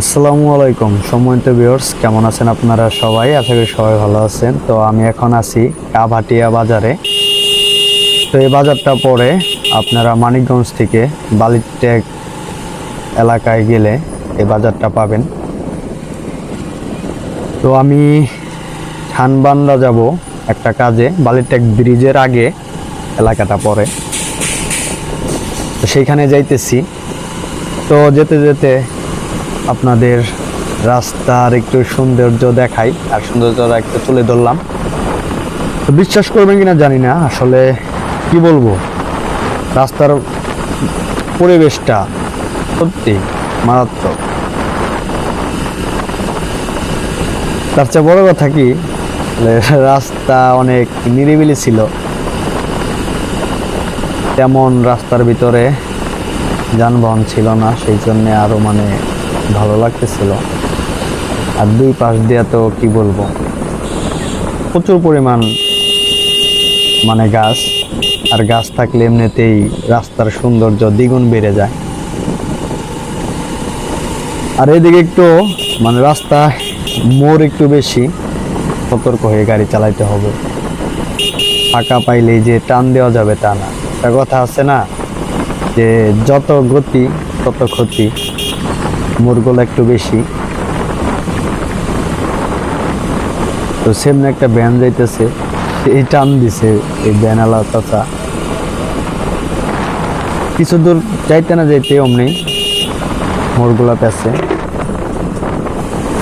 আসসালামু আলাইকুম। সম্মানিত ভিউয়ার্স কেমন আছেন আপনারা সবাই? আশা করি সবাই ভালো আছেন। তো আমি এখন আছি কাভাটিয়া বাজারে। তো এই বাজারটা পরে আপনারা মানিকগঞ্জ থেকে বালিটেক এলাকায় গেলে এই বাজারটা পাবেন। তো আমি থানবান্দা যাব একটা কাজে, বালিটেক ব্রিজের আগে এলাকাটা পরে। তো সেইখানে যাইতেছি। তো যেতে যেতে আপনাদের রাস্তার একটু সৌন্দর্য দেখাই আর সৌন্দর্যটা একটু তুলে ধরলাম। তো বিশ্বাস করবেন কিনা জানি না, আসলে কি বলব? রাস্তার পরিবেশটা সত্যি মারাত্মক। তার চেয়ে বড় কথা কি রাস্তা অনেক নিরিবিলি ছিল। তেমন রাস্তার ভিতরে যানবাহন ছিল না, সেই জন্য আরও মানে ভালো লাগতেছিল। আর দুই পাশ দিয়ে তো কি বলব? প্রচুর পরিমাণ মানে গাছ, আর গাছ থাকলে এমনিতেই রাস্তার সৌন্দর্য দ্বিগুণ বেড়ে যায়। আর এদিকে একটু মানে রাস্তা মোড় একটু বেশি, সতর্ক হয়ে গাড়ি চালাইতে হবে। ফাঁকা পাইলেই যে টান দেওয়া যাবে তা না। একটা কথা আছে না, যে যত গতি, তত ক্ষতি। মোড়গুলো একটু বেশি। তো সেমনি একটা ব্যান যাইতেছে। এই টান দিছে এই ব্যান আলা চাচা। কিছু দূর যাইতে না যাইতে অমনি মোড়গুলা পেছে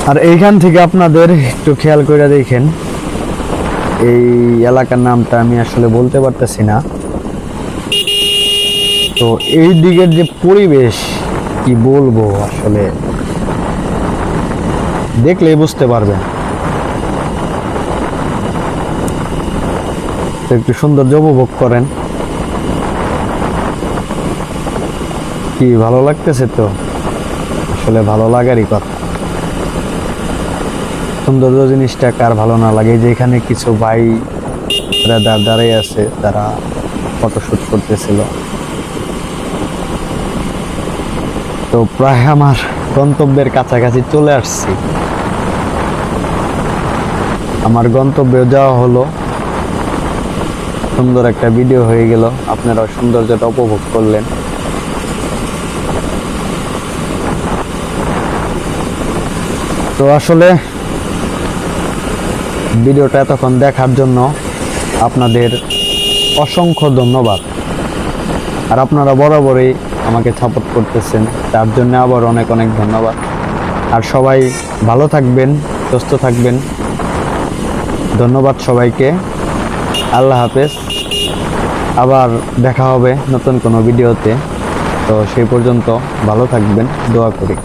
আর এইখান থেকে আপনাদের একটু খেয়াল করে দেখেন। এই এলাকার নামটা আমি আসলে বলতে পারতেছি না। তো এই দিকের যে পরিবেশ কি বলব আসলে? দেখলেই বুঝতে পারবেন। একটু সৌন্দর্য উপভোগ করেন। কি ভালো লাগতেছে তো? আসলে ভালো লাগারই কথা। সৌন্দর্য জিনিসটা কার ভালো না লাগে? যে এখানে কিছু ভাই দাঁড় দাঁড়িয়ে আছে, তারা ফটোশুট করতেছিল। তো প্রায় আমার গন্তব্যের কাছাকাছি চলে আসছি। আমার গন্তব্যে যাওয়া হলো। সুন্দর একটা ভিডিও হয়ে গেল। আপনারা সৌন্দর্যটা উপভোগ করলেন। তো আসলে ভিডিওটা এতক্ষণ দেখার জন্য আপনাদের অসংখ্য ধন্যবাদ। আর আপনারা বরাবরই আমাকে সাপোর্ট করতেছেন। তার জন্য আবার অনেক অনেক ধন্যবাদ। আর সবাই ভালো থাকবেন, সুস্থ থাকবেন। ধন্যবাদ সবাইকে। আল্লাহ হাফেজ। আবার দেখা হবে নতুন কোনো ভিডিওতে। তো সেই পর্যন্ত ভালো থাকবেন, দোয়া করি।